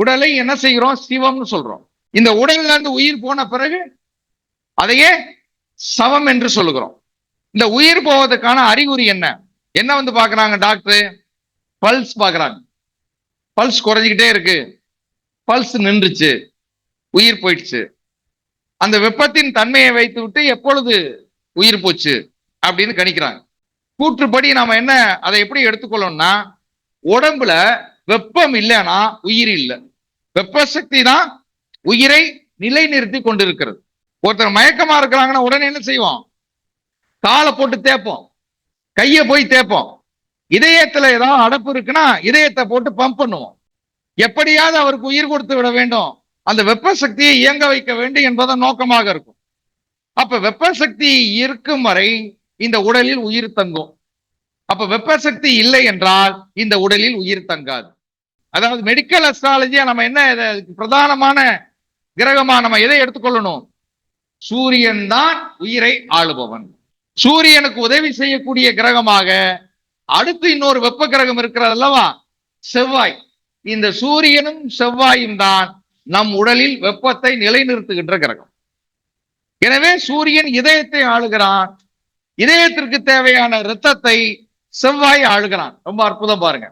உடலை என்ன செய்கிறோம்? சிவம்னு சொல்றோம். இந்த உடல்ல இருந்து உயிர் போன பிறகு அதையே சவம் என்று சொல்லுகிறோம். இந்த உயிர் போவதற்கான அறிகுறி என்ன? என்ன வந்து பாக்குறாங்க டாக்டர் பல்ஸ் பாக்குறாங்க பல்ஸ் குறைஞ்சிக்கிட்டே இருக்கு. பல்ஸ் நின்றுச்சு. உயிர் போயிடுச்சு. அந்த வெப்பத்தின் தன்மையை வைத்து விட்டு எப்பொழுது உயிர் போச்சு அப்படின்னு கணிக்கிறாங்க. கூற்றுப்படி நாம என்ன அதை எப்படி எடுத்துக்கொள்ளணும்னா உடம்புல வெப்பம் இல்லைன்னா உயிர் இல்லை. வெப்ப சக்தி தான் உயிரை நிலைநிறுத்தி கொண்டிருக்கிறது. ஒருத்தர் மயக்கமா இருக்கிறாங்கன்னா உடனே என்ன செய்வோம்? காலை போட்டு தேய்ப்போம். கையை போய் தேய்ப்போம். இதயத்துல ஏதாவது அடப்பு இருக்குன்னா இதயத்தை போட்டு பம்ப் பண்ணுவோம். எப்படியாவது அவருக்கு உயிர் கொடுத்து விட வேண்டும். அந்த வெப்ப சக்தியை இயங்க வைக்க வேண்டும் என்பதன் நோக்கமாக இருக்கும். அப்ப வெப்ப சக்தி இருக்கும் வரை இந்த உடலில் உயிர் தங்கும். அப்ப வெப்ப சக்தி இல்லை என்றால் இந்த உடலில் உயிர் தங்காது. அதாவது மெடிக்கல் அஸ்ட்ராலஜியா நம்ம என்ன பிரதானமான கிரகமா நம்ம எதை எடுத்துக்கொள்ளணும்? சூரியன் தான் உயிரை ஆளுபவன். சூரியனுக்கு உதவி செய்யக்கூடிய கிரகமாக அடுத்து இன்னொரு வெப்ப கிரகம் இருக்கிறது அல்லவா? செவ்வாய். இந்த சூரியனும் செவ்வாயும் தான் நம் உடலில் வெப்பத்தை நிலைநிறுத்துகின்ற கிரகம். எனவே சூரியன் இதயத்தை ஆளுகிறான். இதயத்திற்கு தேவையான இரத்தத்தை செவ்வாய் ஆளுகிறான். ரொம்ப அற்புதம் பாருங்க.